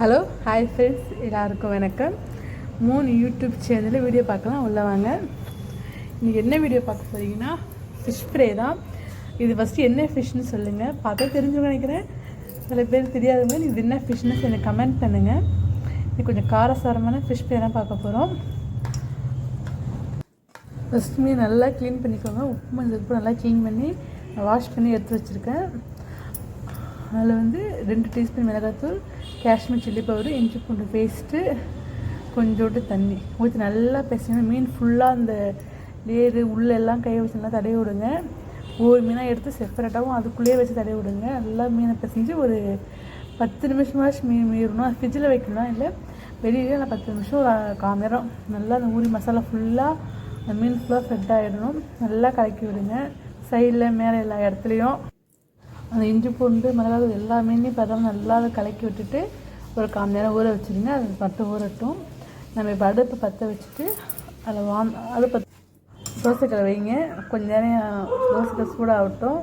Hello hi friends எல்லாருக்கும் வணக்கம். மூணு யூடியூப் சேனலில் வீடியோ பார்க்கலாம் உள்ள வாங்க. இன்றைக்கி என்ன வீடியோ பார்க்க போகிறீங்கன்னா ஃபிஷ் ஃப்ரே தான். இது ஃபஸ்ட்டு என்ன ஃபிஷ்னு சொல்லுங்கள் பார்த்தா தெரிஞ்சு நினைக்கிறேன். சில பேர் தெரியாதவங்க இது என்ன ஃபிஷ்னு எனக்கு கமெண்ட் பண்ணுங்கள் இது கொஞ்சம் காரசாரமான ஃபிஷ் ஃப்ரே தான் பார்க்க போகிறோம் ஃபஸ்ட் மீன் நல்லா க்ளீன் பண்ணிக்கோங்க. உப்பு மஞ்சள் உப்பு நல்லா க்ளீன் பண்ணி வாஷ் பண்ணி எடுத்து வச்சுருக்கேன். அதில் வந்து ரெண்டு டீஸ்பூன் மிளகாத்தூள் காஷ்மீர் சில்லி பவுடர் இஞ்சி பூண்டு பேஸ்ட்டு கொஞ்சோண்டு தண்ணி. ஊற்றி நல்லா பேசுங்க மீன் ஃபுல்லாக அந்த லேரு உள்ளெல்லாம் கையை வச்சு நல்லா தடவி விடுங்க. ஒவ்வொரு மீனாக எடுத்து செப்பரேட்டாகவும் அதுக்குள்ளேயே வச்சு தடவி விடுங்க. நல்லா மீனை பிசைஞ்சு ஒரு பத்து நிமிஷமாச்சு மீன் மீறணும். அது ஃப்ரிட்ஜில் வைக்கணும்? இல்லை வெளியிலே நான் பத்து நிமிஷம் ஒரு கால் நேரம். நல்லா அந்த ஊறி மசாலா ஃபுல்லாக அந்த மீன் ஃபுல்லாக ஃப்ரெட் ஆகிடணும் நல்லா கலக்கி விடுங்க. சைடில் மேலே எல்லா இடத்துலையும். அந்த இஞ்சி பூண்டு மிளகாய் எல்லா மீனையும் நல்லா அதை கலக்கி விட்டுட்டு ஒரு கால் நேரம் ஊற வச்சுருங்க. அது மட்டும் ஊறட்டும். நம்ம இப்போ அடுப்பு பற்ற வச்சுட்டு அதை வான் அடுப்பு தோசைக்கலை வைங்க. கொஞ்ச நேரம் தோசைக்கலை சூடாகட்டும்.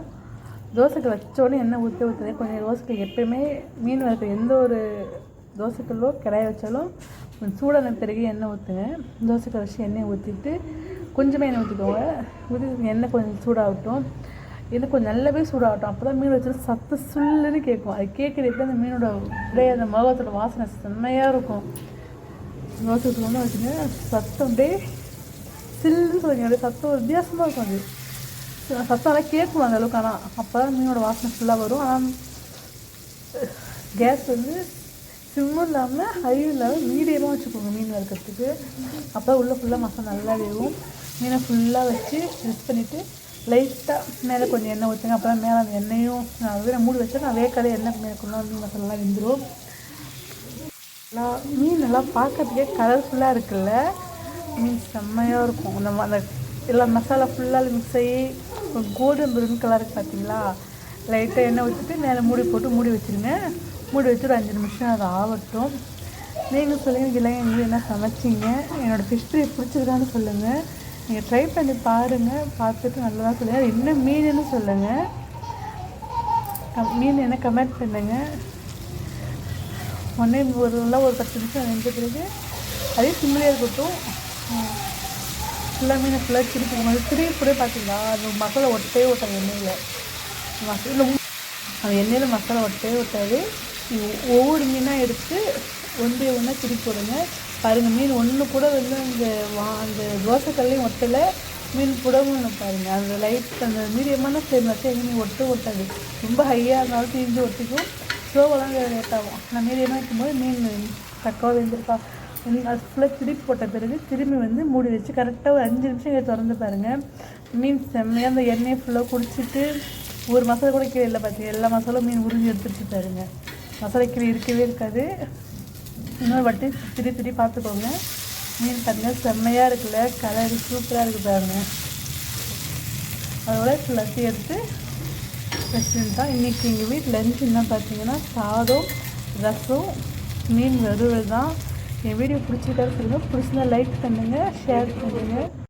தோசைக்கல் வச்சோடனே எண்ணெய் ஊற்றி ஊற்றுறேன் கொஞ்சம் தோசைக்கல் எப்பயுமே மீன் வளர்க்குற எந்த ஒரு தோசைக்கல்லோ கிடாய வச்சாலும் கொஞ்சம் சூடான பிறகு எண்ணெய் ஊற்றுங்க தோசைக்கல் வச்சு எண்ணெய் ஊற்றிட்டு கொஞ்சமாக எண்ணெய் ஊற்றிக்கோங்க ஊற்றி எண்ணெய் கொஞ்சம் சூடாகட்டும். இது கொஞ்சம் நல்லாவே சூடாகட்டும். அப்போ தான் மீன் வச்சு சத்து சுல்லுன்னு கேட்கும். அது கேட்குறதுக்கு அந்த மீனோட அப்படியே அந்த முகத்தோட வாசனை செம்மையாக இருக்கும். தோசை வந்து வச்சுங்க. சத்தம் அப்படியே சில்லுன்னு சொல்லுங்க. அப்படியே சத்தம் வித்தியாசமாக இருக்கும் அது. சத்தம் எல்லாம் கேட்கும் அந்த அளவுக்கு. ஆனால் அப்போ தான் மீனோட வாசனை ஃபுல்லாக வரும். ஆனால் கேஸ் வந்து சிம்மும் இல்லாமல் ஹையும் இல்லாமல் மீடியமாக வச்சுக்கோங்க மீன் வறுக்கிறதுக்கு. அப்போ உள்ளே ஃபுல்லாக மசாலா நல்லா வேகும். மீனை ஃபுல்லாக வச்சு மிக்ஸ் பண்ணிவிட்டு லைட்டாக மேலே கொஞ்சம் எண்ணெய் ஊற்றுங்க அப்புறம் மேலே அந்த எண்ணெயும் நான் வேறு மூடி வச்சா நான் வேக்காலே எண்ணெய் மேற்கொள்ள மீன் மசாலாலாம் வெந்துடும் நல்லா மீன் நல்லா பார்க்கறதுக்கே கலர்ஃபுல்லாக இருக்குல்ல? மீன் செம்மையாக இருக்கும். அந்த அந்த எல்லா மசாலா ஃபுல்லாக மிக்ஸ் ஆகி ஒரு கோல்டன் ப்ரௌன் கலருக்கு பார்த்தீங்களா லைட்டாக எண்ணெய் ஊற்றிட்டு மேலே மூடி போட்டு மூடி வச்சுருங்க. மூடி வச்சு ஒரு அஞ்சு நிமிஷம் அது ஆகட்டும். நீங்கள் சொல்லுங்கள் இல்லை எங்களுக்கு என்ன சமைச்சிங்க? என்னோடய ஃபிஷ் ஃப்ரை பிடிச்சிருக்கான்னு சொல்லுங்கள் நீங்கள் ட்ரை பண்ணி பாருங்கள் பார்த்துட்டு நல்லா சொல்லுங்கள் என்ன மீனுன்னு சொல்லுங்கள் கம் மீன் என்ன கமெண்ட் பண்ணுங்கள் ஒன்றே ஒரு நல்லா ஒரு பத்து நிமிஷம் வெந்த பிறகு அதே சிம்மிலே இருக்கட்டும். ஃபுல்லாக மீனை ஃபுல்லாக திருப்பி போகும்போது திருப்பி கூட பார்த்தீங்களா அது மசாலா ஒட்டவே ஒட்டாது எண்ணெயில். மசாலா அந்த எண்ணெயில் மசாலா ஒட்டே ஒட்டாது. ஒவ்வொரு மீனாக எடுத்து ஒன்றே ஒன்றா திருப்பி போடுங்க. பாருங்கள் மீன் ஒன்று கூட வந்து அந்த வா அந்த தோசைக்கல்லையும் ஒட்டலை. மீன் புடவும் பாருங்கள் அந்த லைட் அந்த மீடியமான ஃப்ளேம் வச்சு எங்கேயும் ஒட்டு ஒட்டாது. ரொம்ப ஹையாக இருந்தாலும் தீஞ்சு ஒட்டிக்கும். ஸ்லோவெல்லாம் லேட் ஆகும். நான் மீடியமாக இருக்கும்போது மீன் தக்காவை வெந்திருக்கா. அது ஃபுல்லாக திருப்பி போட்ட பிறகு திரும்பி வந்து மூடி வச்சு கரெக்டாக ஒரு அஞ்சு நிமிஷம் திறந்து பாருங்கள் மீன் செம்மையாக அந்த எண்ணெயை ஃபுல்லாக குடிச்சிட்டு ஒரு மசாலா கூட கீழே இல்லை பார்த்தீங்க எல்லா மசாலும் மீன் உறிஞ்சி எடுத்துட்டு பாருங்கள் மசாலா கீழே இருக்கவே இருக்காது. இன்னொரு வாட்டி திரி திரி பார்த்துக்கோங்க. மீன் பாருங்கள் செம்மையாக இருக்குல்ல? கலர் சூப்பராக இருக்குது பாருங்க. அதோட லஸ்ஸி எடுத்து ரெஸ்டாரண்ட் தான் இன்றைக்கி எங்கள் வீட்டில் லஞ்ச் என்ன பார்த்தீங்கன்னா சாதம் ரசம் மீன் வறுவல் தான். என் வீடியோ பிடிச்சிருக்காரு சொல்லுங்கள் பிடிச்சிருந்தா லைக் பண்ணுங்கள் ஷேர் பண்ணுங்கள்